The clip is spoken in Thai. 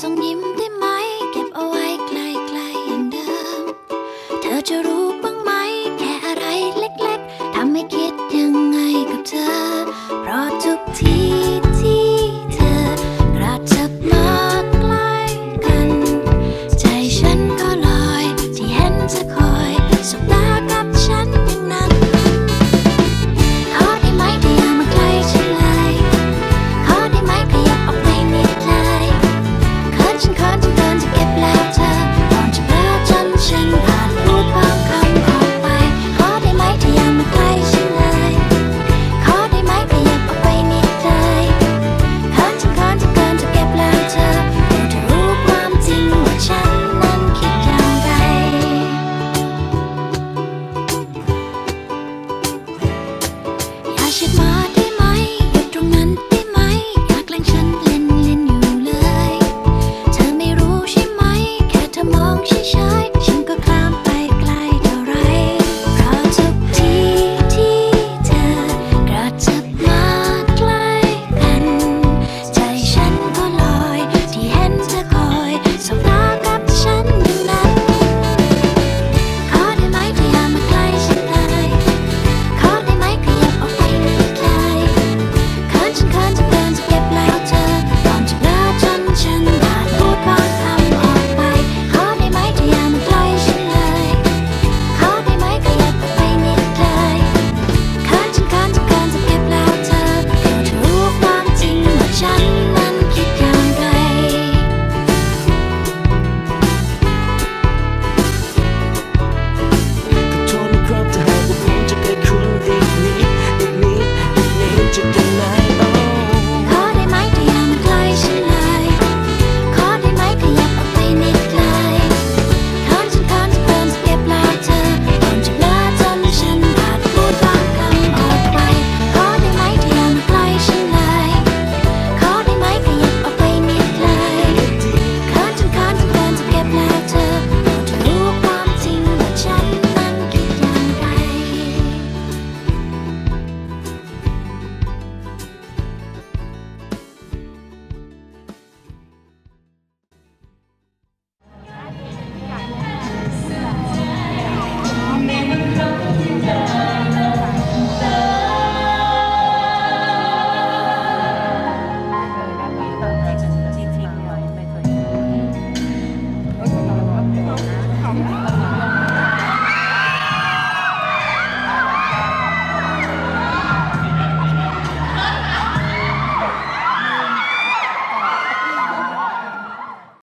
ส่งยิ้มได้ไหม เก็บเอาไว้ไกลๆอย่างเดิม เธอจะรู้บ้างไหม แค่อะไรเล็กๆทำให้คิดยังไงกับเธอ เพรา